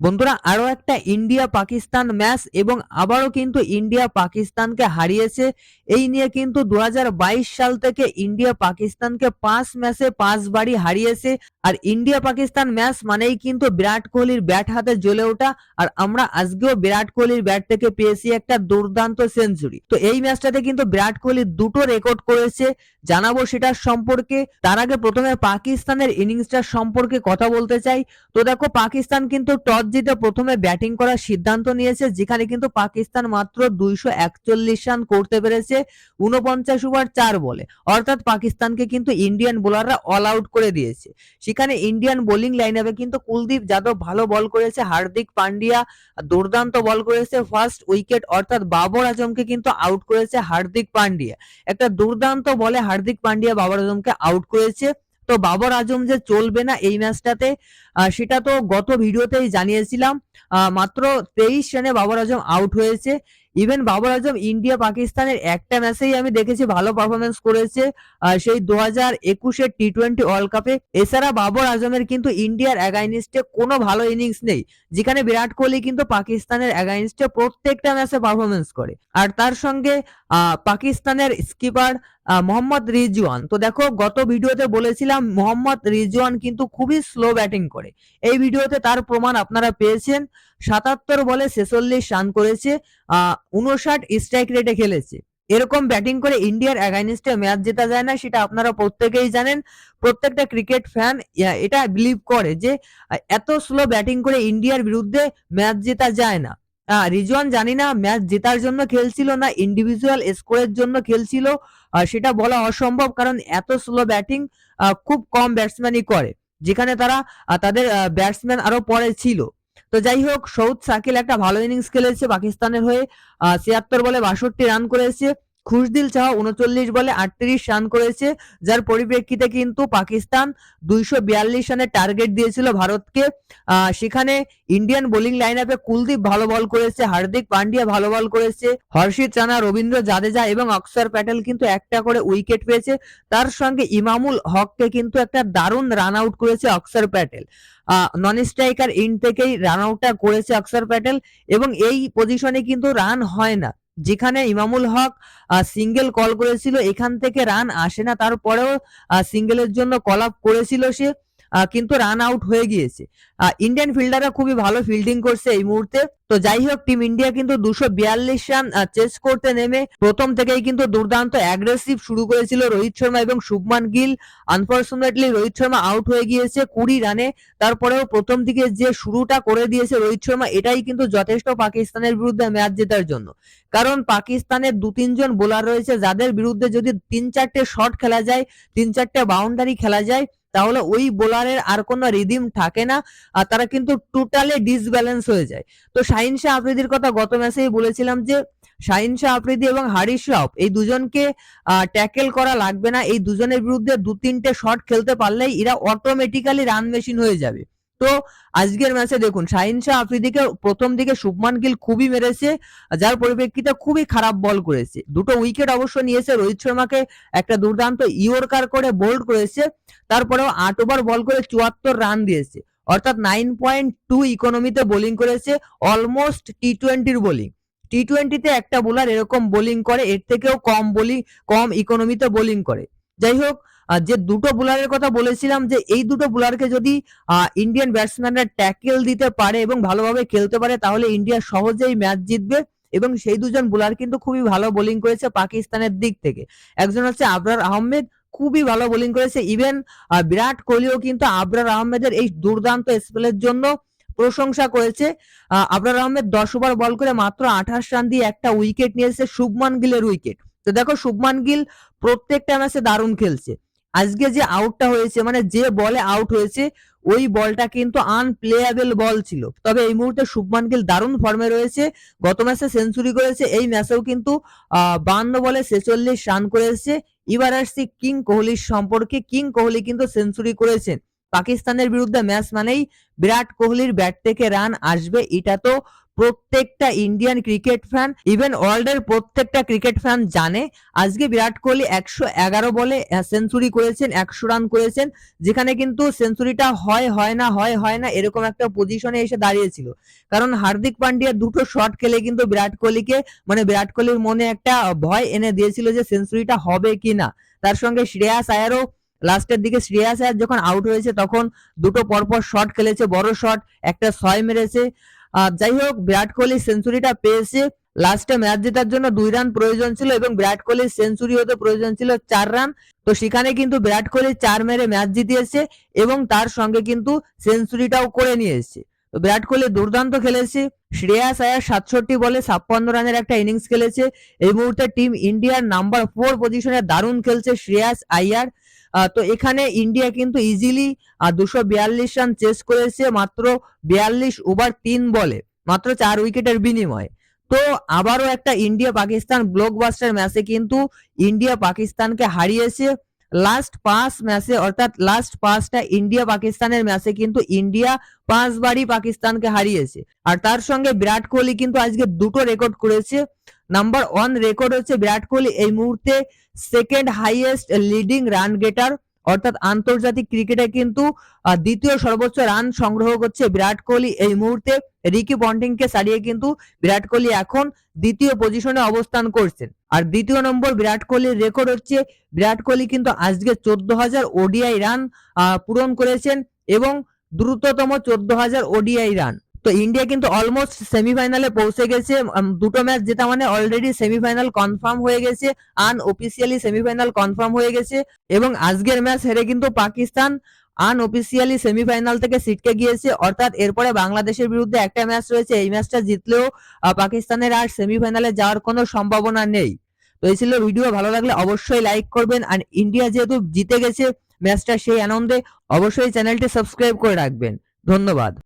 বন্ধুরা, আরও একটা ইন্ডিয়া পাকিস্তান ম্যাচ এবং আবারও কিন্তু ইন্ডিয়া পাকিস্তানকে হারিয়েছে। এই নিয়ে কিন্তু দু হাজার বাইশ সাল থেকে ইন্ডিয়া পাকিস্তানকে পাঁচ ম্যাচে পাঁচ বারই হারিয়েছে। আর ইন্ডিয়া পাকিস্তান ম্যাচ মানেই কিন্তু বিরাট কোহলির ব্যাট হাতে জ্বলে ওঠা। আর আমরা আজকেও বিরাট কোহলির ব্যাট থেকে পেয়েছি একটা দুর্দান্ত সেঞ্চুরি। তো এই ম্যাচটাতে কিন্তু বিরাট কোহলি দুটো রেকর্ড করেছে, জানাব সেটার সম্পর্কে। তার আগে প্রথমে পাকিস্তানের ইনিংসটার সম্পর্কে কথা বলতে চাই। তো দেখো, পাকিস্তান কিন্তু টস জিতে প্রথমে ব্যাটিং করার সিদ্ধান্ত নিয়েছে, যেখানে কিন্তু পাকিস্তান মাত্র দুইশো একচল্লিশ রান করতে পেরেছে উনপঞ্চাশ ওভার চার বলে। অর্থাৎ পাকিস্তানকে কিন্তু ইন্ডিয়ান বোলাররা অল আউট করে দিয়েছে। সেখানে ইন্ডিয়ান বোলিং লাইন আপে কিন্তু কুলদীপ যাদব ভালো বল করেছে, হার্দিক পান্ডিয়া দুর্দান্ত বল করেছে ফার্স্ট উইকেট অর্থাৎ বাবর আজমকে কিন্তু আউট করেছে হার্দিক পান্ডিয়া। একটা দুর্দান্ত বলে হার্দিক পান্ডিয়া বাবর আজমকে আউট করেছে। তো বাবর আজম যে চলবে না এই ম্যাচটাতে সেটা তো গত ভিডিওতেই জানিয়েছিলাম। মাত্র তেইশ রানে বাবর আজম আউট হয়েছে। ইভেন বাবর আজম ইন্ডিয়া পাকিস্তানের একটা ম্যাচেই আমি দেখেছি, ভালো পারফরমেন্স করেছে সেই দু হাজার একুশের টি টোয়েন্টি ওয়ার্ল্ড কাপে এছাড়া বাবর আজমের কিন্তু ইন্ডিয়ার অ্যাগাইনিস্টে কোনো ভালো ইনিংস নেই। যেখানে বিরাট কোহলি কিন্তু পাকিস্তানের অ্যাগাইনিস্টে প্রত্যেকটা ম্যাচে পারফরমেন্স করে। আর তার সঙ্গে পাকিস্তানের স্কিপার মোহাম্মদ রিজওয়ান। তো দেখো, গত ভিডিওতে বলেছিলাম, মোহাম্মদ রিজওয়ান কিন্তু খুবই স্লো ব্যাটিং করে। এই ভিডিওতে তার প্রমাণ আপনারা পেয়েছেন। সাতাত্তর বলে ছেচল্লিশ রান করেছে, আহ, উনষাট স্ট্রাইক রেটে খেলেছে। এরকম ব্যাটিং করে ইন্ডিয়ার অ্যাগাইনিস্টে ম্যাচ জেতা যায় না, সেটা আপনারা প্রত্যেকেই জানেন। প্রত্যেকটা ক্রিকেট ফ্যান এটা বিলিভ করে যে এত স্লো ব্যাটিং করে ইন্ডিয়ার বিরুদ্ধে ম্যাচ জেতা যায় না। রিজওয়ান জানি না ম্যাচ জেতার জন্য খেলছিল না ইন্ডিভিজুয়াল স্কোরের জন্য খেলছিল। সেটা বলা অসম্ভব কারণ এত স্লো ব্যাটিং খুব কম ব্যাটসম্যানই করে, যেখানে তারা তাদের ব্যাটসম্যান আরও পরে ছিল। তো যাই হোক, সৌদ সাকিল একটা ভালো ইনিংস খেলেছে পাকিস্তানের হয়ে ছিয়াত্তর বলে বাষট্টি রান করেছে। খুশদিল চাহা উনচল্লিশ বলে আটত্রিশ রান করেছে, যার পরিপ্রেক্ষিতে কিন্তু পাকিস্তান দুইশো বিয়াল্লিশ রানের টার্গেট দিয়েছিল ভারতকে। সেখানে ইন্ডিয়ান বোলিং লাইন আপে কুলদীপ ভালো বল করেছে, হার্দিক পান্ডিয়া ভালো বল করেছে, হর্ষিত রানা, রবীন্দ্র জাদেজা এবং অক্ষর প্যাটেল কিন্তু একটা করে উইকেট পেয়েছে। তার সঙ্গে ইমামুল হককে কিন্তু একটা দারুণ রান আউট করেছে Axar Patel. Non striker in থেকেই রান আউটটা করেছে অক্ষর প্যাটেল এবং এই পজিশনে কিন্তু রান হয় না। যেখানে ইমামুল হক সিঙ্গেল কল করেছিল, এখান থেকে রান আসে না। তারপরেও সিঙ্গেলের জন্য কল আপ করেছিল সে। কিন্তু রান আউট হয়ে গিয়েছে। ইন্ডিয়ান ফিল্ডাররা খুবই ভালো ফিল্ডিং করছে এই মুহূর্তে। তো যাই হোক টিম ইন্ডিয়া কিন্তু দুশো বিয়াল্লিশ রান চেস করতে নেমে। প্রথম থেকেই কিন্তু দুর্দান্ত অ্যাগ্রেসিভ শুরু করেছিল রোহিত শর্মা এবং শুভমান গিল। আনফর্চুনেটলি রোহিত শর্মা আউট হয়ে গিয়েছে কুড়ি রানে। তারপরেও প্রথম দিকে যে শুরুটা করে দিয়েছে রোহিত শর্মা, এটাই কিন্তু যথেষ্ট পাকিস্তানের বিরুদ্ধে ম্যাচ জেতার জন্য। কারণ পাকিস্তানের দু তিনজন বোলার রয়েছে, যাদের বিরুদ্ধে যদি তিন চারটে শট খেলা যায়, তিন চারটে বাউন্ডারি খেলা যায় তাহলে ওই বোলারের আর কোনো রিদিম থাকে না, আর তারা কিন্তু টোটালি ডিসব্যালেন্স হয়ে যায়। তো শাহিন শাহ আফ্রিদির কথা গত ম্যাচেই বলেছিলাম যে, শাহিন শাহ আফ্রিদি এবং হারিস রাউফ এই দুজনকে ট্যাকেল করা লাগবে না। এই দুজনের বিরুদ্ধে দু তিনটে শট খেলতে পারলেই এরা অটোমেটিক্যালি রান মেশিন হয়ে যাবে। তো আজকের ম্যাচে দেখুন, শাহিন শাহ আফ্রিদিকে প্রথম দিকে শুভমান গিল খুবই মেরেছে, যার পরিপ্রেক্ষিতে খুবই খারাপ বল করেছে। দুটো উইকেট অবশ্য নিয়েছে, রোহিত শর্মাকে একটা দুর্দান্ত ইয়র্কার করে বোল্ড করেছে, তারপরেও আট ওভার বল করে চুয়াত্তর রান দিয়েছে। অর্থাৎ নাইন পয়েন্ট টু ইকোনমিতে বোলিং করেছে অলমোস্ট টি টোয়েন্টির বোলিং টি টোয়েন্টিতে একটা বোলার এরকম বোলিং করে, এর থেকেও কম বোলিং কম ইকোনমিতে বোলিং করে। যাই হোক যে দুটো বোলারের কথা বলেছিলাম যে এই দুটো বোলারকে যদি ইন্ডিয়ান ব্যাটসম্যানরা ট্যাকেল দিতে পারে এবং ভালোভাবে খেলতে পারে, তাহলে ইন্ডিয়া সহজেই ম্যাচ জিতবে এবং সেই দুজন বোলার কিন্তু খুবই ভালো বোলিং করেছে পাকিস্তানের দিক থেকে। একজন হচ্ছে আবরার আহমেদ, খুবই ভালো বোলিং করেছে। ইভেন বিরাট কোহলিও কিন্তু আবরার আহমেদের এই দুর্দান্ত স্পেলের জন্য প্রশংসা করেছে। আবরার আহমেদ দশ ওভার বল করে মাত্র আঠাশ রান দিয়ে একটা উইকেট নিয়েছে, শুভমান গিলের উইকেট তো দেখো, শুভমান গিল প্রত্যেকটা ম্যাচে দারুণ খেলছে। আজকে যে আউটটা হয়েছে মানে যে বলে আউট হয়েছে, ওই বলটা কিন্তু আনপ্লেয়াবেল বল ছিল। তবে এই মুহূর্তে শুভমান গিল দারুণ ফর্মে রয়েছে। গত ম্যাচে সেঞ্চুরি করেছে, এই ম্যাচেও কিন্তু বান্ন বলে ছেচল্লিশ রান করেছে এবার আসছি কিং কোহলির সম্পর্কে। কিং কোহলি কিন্তু সেঞ্চুরি করেছেন পাকিস্তানের বিরুদ্ধে ম্যাচ মানেই বিরাট কোহলির ব্যাট থেকে রান আসবে। এটা তো প্রত্যেকটা ইন্ডিয়ান ক্রিকেট ফ্যান ইভেন ওয়ার্ল্ডের প্রত্যেকটা ক্রিকেট ফ্যান জানে। আজকে বিরাট কোহলি একশো এগারো বলে সেঞ্চুরি করেছেন, একশো রান করেছেন, যেখানে কিন্তু সেঞ্চুরিটা হয় হয় না, হয় হয় না, এরকম একটা পজিশনে এসে দাঁড়িয়েছিল। কারণ হার্দিক পান্ডিয়া দুটো শট খেলে কিন্তু বিরাট কোহলিকে মানে বিরাট কোহলির মনে একটা ভয় এনে দিয়েছিল যে সেঞ্চুরিটা হবে কি না। তার সঙ্গে শ্রেয়াস আয়ারও লাস্টের দিকে শ্রেয়াস আয়ার যখন আউট হয়েছে, তখন দুটো পরপর শট খেলেছে, বড় শট একটা ছয় মেরেছে। যাই হোক, বিরাট কোহলি সেঞ্চুরিটা পেয়েছে। লাস্টে ম্যাচ জেতার জন্য দুই রান প্রয়োজন ছিল এবং বিরাট কোহলির সেঞ্চুরি হতে প্রয়োজন ছিল চার রান তো সেখানে কিন্তু বিরাট কোহলি চার মেরে ম্যাচ জিতিয়েছে এবং তার সঙ্গে কিন্তু সেঞ্চুরিটাও করে নিয়ে এসেছে তো বিরাট কোহলি দুর্দান্ত খেলেছে। শ্রেয়াস আয়ার সাতষট্টি বলে ছাপ্পান্ন রানের একটা ইনিংস খেলেছে। এই মুহূর্তে টিম ইন্ডিয়ার নাম্বার ফোর পজিশনে দারুণ খেলছে শ্রেয়াস আয়ার তো এখানে ইন্ডিয়া কিন্তু ইজিলি দুশো বিয়াল্লিশ রান চেস করেছে মাত্র বিয়াল্লিশ ওভার তিন বলে, মাত্র চার উইকেটের বিনিময়ে। তো আবারও একটা ইন্ডিয়া পাকিস্তান ব্লকবাস্টার ম্যাচে কিন্তু ইন্ডিয়া পাকিস্তানকে হারিয়েছে লাস্ট পাঁচ ম্যাচে অর্থাৎ লাস্ট পাঁচটা ইন্ডিয়া পাকিস্তানের ম্যাচে কিন্তু ইন্ডিয়া পাঁচবারই পাকিস্তানকে হারিয়েছে। আর তার সঙ্গে বিরাট কোহলি কিন্তু আজকে দুটো রেকর্ড করেছে। নাম্বার ওয়ান রেকর্ড হচ্ছে বিরাট কোহলি। এই মুহূর্তে second highest leading run getter অর্থাৎ আন্তর্জাতিক ক্রিকেটে কিন্তু দ্বিতীয় সর্বোচ্চ রান সংগ্রহ করছে বিরাট কোহলি। এই মুহূর্তে রিকি পন্টিংকে সারিয়ে কিন্তু বিরাট কোহলি এখন দ্বিতীয় পজিশনে অবস্থান করছেন। আর দ্বিতীয় নম্বর বিরাট কোহলির রেকর্ড হচ্ছে, বিরাট কোহলি কিন্তু আজকে চোদ্দ হাজার ওডিআই রান পূরণ করেছেন এবং দ্রুততম চোদ্দ হাজার ওডিআই রান তো ইন্ডিয়া কিন্তু অলমোস্ট সেমিফাইনালে পৌঁছে গেছে। দুটো ম্যাচ জেতা মানে অলরেডি সেমিফাইনাল কনফার্ম হয়ে গেছে আন আনঅফিসিয়ালি সেমিফাইনাল কনফার্ম হয়ে গেছে এবং আজকের ম্যাচ হেরে কিন্তু পাকিস্তান আন আনঅফিসিয়ালি সেমিফাইনাল থেকে সিটকে গিয়েছে। অর্থাৎ এরপরে বাংলাদেশের বিরুদ্ধে একটা ম্যাচ রয়েছে, এই ম্যাচটা জিতলেও পাকিস্তানের আর সেমিফাইনালে যাওয়ার কোনো সম্ভাবনা নেই। তো এই ছিল ভিডিও ভালো লাগলে অবশ্যই লাইক করবেন। আর ইন্ডিয়া যেহেতু জিতে গেছে ম্যাচটা সেই আনন্দে, অবশ্যই চ্যানেলটি সাবস্ক্রাইব করে রাখবেন। ধন্যবাদ।